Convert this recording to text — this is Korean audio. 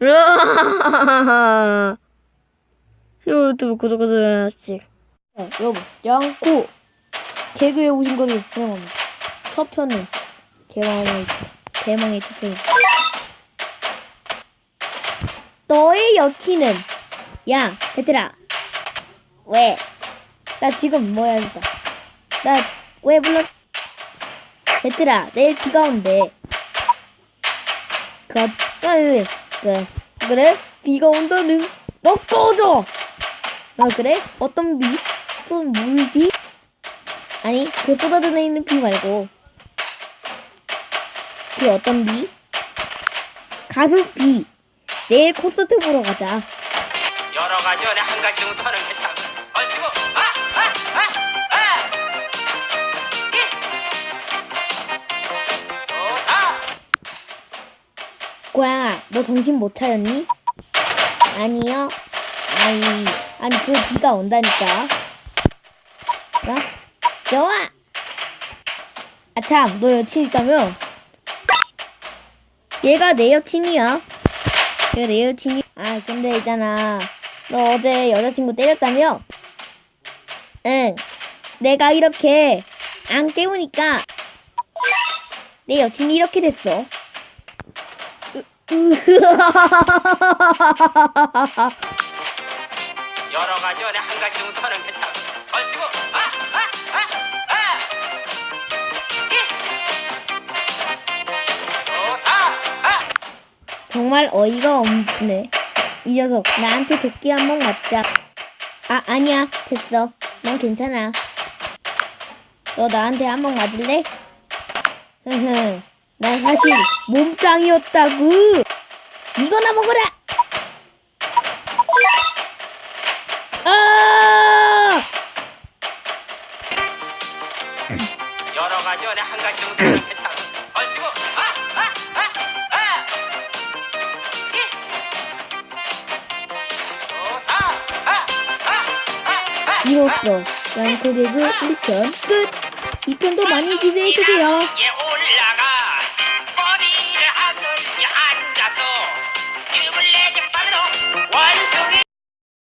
유튜브 구독과 좋아요. 네, 여러분, 양코 개그에 오신 것을 환영합니다. 첫 편은 개망의 대망의 첫 편입니다. 너의 여친은 야, 얘들아. 왜? 나 지금 뭐야 했다. 나 왜 불렀? 얘들아, 내일 비가 온대. 그, 빨리, 그, 그래? 비가 온다는, 너 꺼져! 아, 그래? 어떤 비? 좀 물비? 아니, 그 쏟아져 있는 비 말고. 그 어떤 비? 가수 비. 내일 콘서트 보러 가자. 여러 가지 안에 한 가지 정도 하는 게 참. 얼치고 고양아, 너 정신 못 차렸니? 아니요. 아니, 아니, 그 비가 온다니까. 어? 좋아! 아, 참, 너 여친 있다며? 얘가 내 여친이야. 얘가 내 여친이. 아, 근데 있잖아. 너 어제 여자친구 때렸다며? 응. 내가 이렇게 안 깨우니까 내 여친이 이렇게 됐어. 여러 가지 안에 한 가지 정도 하는 게 참. 얼치고 아! 아! 아! 아! 이! 좋다! 아! 정말 어이가 없네. 이 녀석, 나한테 도끼 한 번 맞자. 아, 아니야. 됐어. 난 괜찮아. 너 나한테 한 번 맞을래? 흐흐. 난 사실 몸짱이었다고. 이거나 먹어라! 아! 여러 가지 안에 한 가지 정도. 얼치고 아! 아! 아! 아! 좋다! 아! 아! 아! 아! 이로써 양코 개그 1편 끝! 2편도 많이 기대해주세요. 예!